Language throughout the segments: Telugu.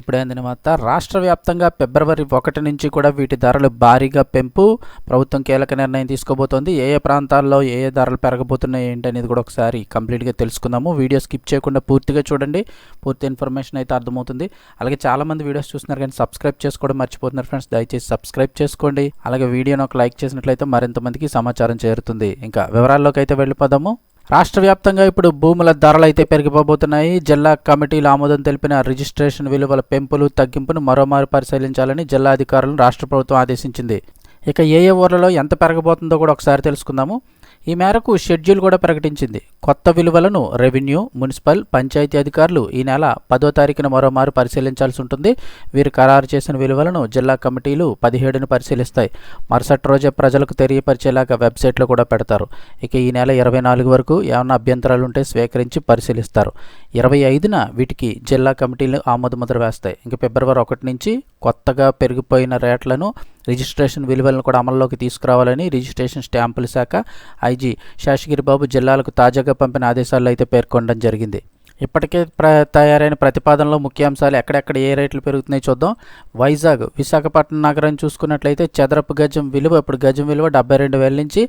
ఇప్పుడైందని వార్త రాష్ట్ర వ్యాప్తంగా ఫిబ్రవరి ఒకటి నుంచి కూడా వీటి ధరలు భారీగా పెంపు ప్రభుత్వం కీలక నిర్ణయం తీసుకోబోతోంది. ఏ ఏ ప్రాంతాల్లో ఏ ఏ ధరలు పెరగబోతున్నాయి ఏంటి అనేది కూడా ఒకసారి కంప్లీట్గా తెలుసుకుందాము. వీడియో స్కిప్ చేయకుండా పూర్తిగా చూడండి. పూర్తి ఇన్ఫర్మేషన్ అయితే అర్థమవుతుంది. అలాగే చాలామంది వీడియోస్ చూస్తున్నారు కానీ సబ్స్క్రైబ్ చేసుకోవడం మర్చిపోతున్నారు ఫ్రెండ్స్. దయచేసి సబ్స్క్రైబ్ చేసుకోండి. అలాగే వీడియోను ఒక లైక్ చేసినట్లయితే మరింత మందికి సమాచారం చేరుతుంది. ఇంకా వివరాల్లోకి అయితే వెళ్ళిపోదాము. రాష్ట్ర వ్యాప్తంగా ఇప్పుడు భూముల ధరలు అయితే పెరిగిపోబోతున్నాయి. జిల్లా కమిటీలు ఆమోదం తెలిపిన రిజిస్ట్రేషన్ విలువల పెంపులు తగ్గింపును మరోమారు పరిశీలించాలని జిల్లా అధికారులను రాష్ట్ర ప్రభుత్వం ఆదేశించింది. ఇక ఏ ఏ ఊర్లలో ఎంత పెరగబోతుందో కూడా ఒకసారి తెలుసుకుందాము. ఈ మేరకు షెడ్యూల్ కూడా ప్రకటించింది. కొత్త విలువలను రెవెన్యూ మున్సిపల్ పంచాయతీ అధికారులు ఈ నెల పదో తారీఖున మరోమారు పరిశీలించాల్సి ఉంటుంది. వీరు ఖరారు చేసిన విలువలను జిల్లా కమిటీలు పదిహేడును పరిశీలిస్తాయి. మరుసటి రోజే ప్రజలకు తెలియపరిచేలాగా వెబ్సైట్లో కూడా పెడతారు. ఇక ఈ నెల ఇరవై నాలుగు వరకు ఏమైనా అభ్యంతరాలు ఉంటే స్వీకరించి పరిశీలిస్తారు. ఇరవై ఐదున వీటికి జిల్లా కమిటీలు ఆమోదముద్ర వేస్తాయి. ఇంక ఫిబ్రవరి ఒకటి నుంచి కొత్తగా పెరిగిపోయిన రేట్లను రిజిస్ట్రేషన్ విలువలను కూడా అమల్లోకి తీసుకురావాలని రిజిస్ట్రేషన్ స్టాంపుల శాఖ ఐజీ శేషగిరిబాబు జిల్లాలకు తాజాగా పంపిన ఆదేశాల్లో అయితే పేర్కొనడం జరిగింది. ఇప్పటికే ప్ర తయారైన ప్రతిపాదనలో ముఖ్యాంశాలు ఎక్కడెక్కడ ఏ రేట్లు పెరుగుతున్నాయి చూద్దాం. వైజాగ్ విశాఖపట్నం నగరం చూసుకున్నట్లయితే చదరపు గజం విలువ ఇప్పుడు గజం విలువ డెబ్బై రెండు వేల నుంచి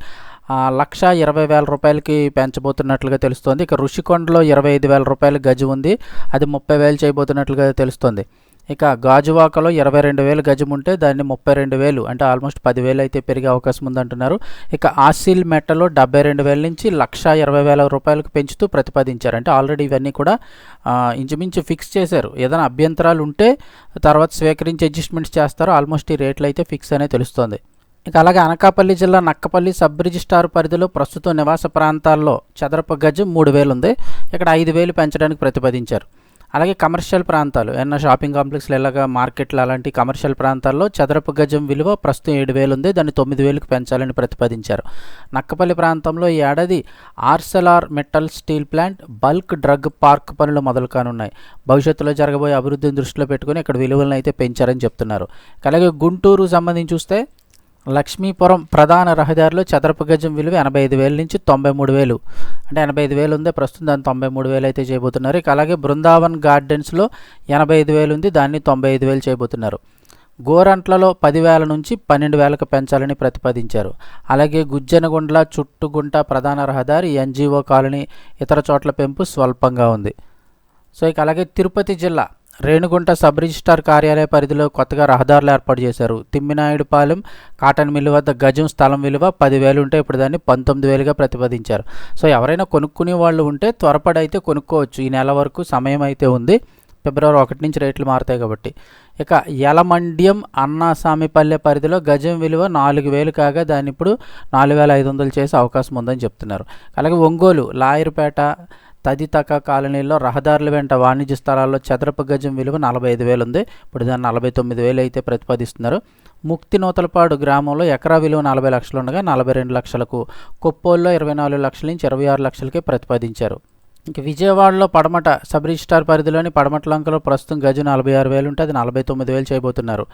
లక్ష ఇరవై వేల రూపాయలకి పెంచబోతున్నట్లుగా తెలుస్తోంది. ఇక ఋషికొండలో ఇరవై ఐదు వేల రూపాయల గజం ఉంది. అది ముప్పై వేలు చేయబోతున్నట్లుగా తెలుస్తోంది. ఇక గాజువాకలో ఇరవై రెండు వేలు గజం ఉంటే దాన్ని ముప్పై రెండు వేలు అంటే ఆల్మోస్ట్ పదివేలు అయితే పెరిగే అవకాశం ఉందంటున్నారు. ఇక ఆసిల్ మెట్టలో డెబ్బై రెండు వేల నుంచి లక్ష ఇరవై వేల రూపాయలకు పెంచుతూ ప్రతిపాదించారు. అంటే ఆల్రెడీ ఇవన్నీ కూడా ఇంచుమించు ఫిక్స్ చేశారు. ఏదైనా అభ్యంతరాలు ఉంటే తర్వాత స్వీకరించి అడ్జస్ట్మెంట్స్ చేస్తారో. ఆల్మోస్ట్ ఈ రేట్లు అయితే ఫిక్స్ అనే తెలుస్తోంది. ఇక అలాగే అనకాపల్లి జిల్లా నక్కపల్లి సబ్ రిజిస్టార్ పరిధిలో ప్రస్తుతం నివాస ప్రాంతాల్లో చదరపు గజం మూడు వేలు ఉంది ఇక్కడ ఐదు వేలు పెంచడానికి ప్రతిపాదించారు. అలాగే కమర్షియల్ ప్రాంతాలు ఏమన్నా షాపింగ్ కాంప్లెక్స్లు ఇలాగా మార్కెట్లు అలాంటి కమర్షియల్ ప్రాంతాల్లో చదరపు గజం విలువ ప్రస్తుతం ఏడు వేలు ఉంది. దాన్ని తొమ్మిది వేలకు పెంచాలని ప్రతిపాదించారు. నక్కపల్లి ప్రాంతంలో ఈ ఏడాది Arcelor Mittal steel plant bulk drug park పనులు మొదలు కానున్నాయి. భవిష్యత్తులో జరగబోయే అభివృద్ధిని దృష్టిలో పెట్టుకుని ఇక్కడ విలువలను అయితే పెంచారని చెప్తున్నారు. అలాగే గుంటూరు సంబంధించి చూస్తే లక్ష్మీపురం ప్రధాన రహదారిలో చదరపు గజం విలువ ఎనభై ఐదు వేల నుంచి తొంభై మూడు వేలు. అంటే ఎనభై ఐదు వేలు ఉంది ప్రస్తుతం దాన్ని తొంభై మూడు వేలు అయితే చేయబోతున్నారు. ఇక అలాగే బృందావన్ గార్డెన్స్లో ఎనభై ఐదు వేలు ఉంది దాన్ని తొంభై ఐదు వేలు చేయబోతున్నారు. గోరంట్లలో పదివేల నుంచి పన్నెండు వేలకు పెంచాలని ప్రతిపాదించారు. అలాగే గుజ్జనగుండ్ల చుట్టుగుంట ప్రధాన రహదారి ఎన్జిఓ కాలనీ ఇతర చోట్ల పెంపు స్వల్పంగా ఉంది. సో ఇక అలాగే తిరుపతి జిల్లా రేణుగుంట సబ్ రిజిస్టార్ కార్యాలయ పరిధిలో కొత్తగా రహదారులు ఏర్పాటు చేశారు. తిమ్మినాయుడుపాలెం కాటన్ మిల్లు వద్ద గజం స్థలం విలువ పదివేలు ఉంటే ఇప్పుడు దాన్ని పంతొమ్మిది వేలుగా ప్రతిపాదించారు. సో ఎవరైనా కొనుక్కునే వాళ్ళు ఉంటే త్వరపడి అయితే కొనుక్కోవచ్చు. ఈ నెల వరకు సమయం అయితే ఉంది. ఫిబ్రవరి ఒకటి నుంచి రేట్లు మారుతాయి కాబట్టి. ఇక యలమండ్యం అన్నాసామిపల్లె పరిధిలో గజం విలువ నాలుగు వేలు కాగా దాన్ని ఇప్పుడు నాలుగు వేల ఐదు వందలు చేసే అవకాశం ఉందని చెప్తున్నారు. అలాగే ఒంగోలు లాయర్పేట తదితక కాలనీలో రహదారుల వెంట వాణిజ్య స్థలాల్లో చదరపు గజం విలువ నలభై ఐదు వేలు ఉంది. ఇప్పుడు దాన్ని నలభై తొమ్మిది వేలు అయితే ప్రతిపాదిస్తున్నారు. ముక్తి నూతలపాడు గ్రామంలో ఎకరా విలువ నలభై లక్షలు ఉండగా నలభై రెండు లక్షలకు కొప్పోల్లో ఇరవై నాలుగు లక్షల నుంచి ఇరవై ఆరు లక్షలకే ప్రతిపాదించారు. ఇంక విజయవాడలో పడమట సబ్ రిజిస్టార్ పరిధిలోని పడమట లంకలో ప్రస్తుతం గజం నలభై ఆరు వేలు ఉంటే అది నలభై తొమ్మిది వేలు చేయబోతున్నారు.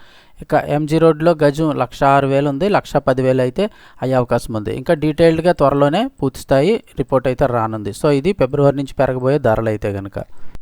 ఇక ఎంజీ రోడ్లో గజం లక్ష ఆరు వేలు ఉంది లక్ష పదివేలు అయితే అయ్యే అవకాశం ఉంది. ఇంకా డీటెయిల్డ్గా త్వరలోనే పూర్తిస్థాయి రిపోర్ట్ అయితే రానుంది. సో ఇది ఫిబ్రవరి నుంచి పెరగబోయే ధరలు అయితే కనుక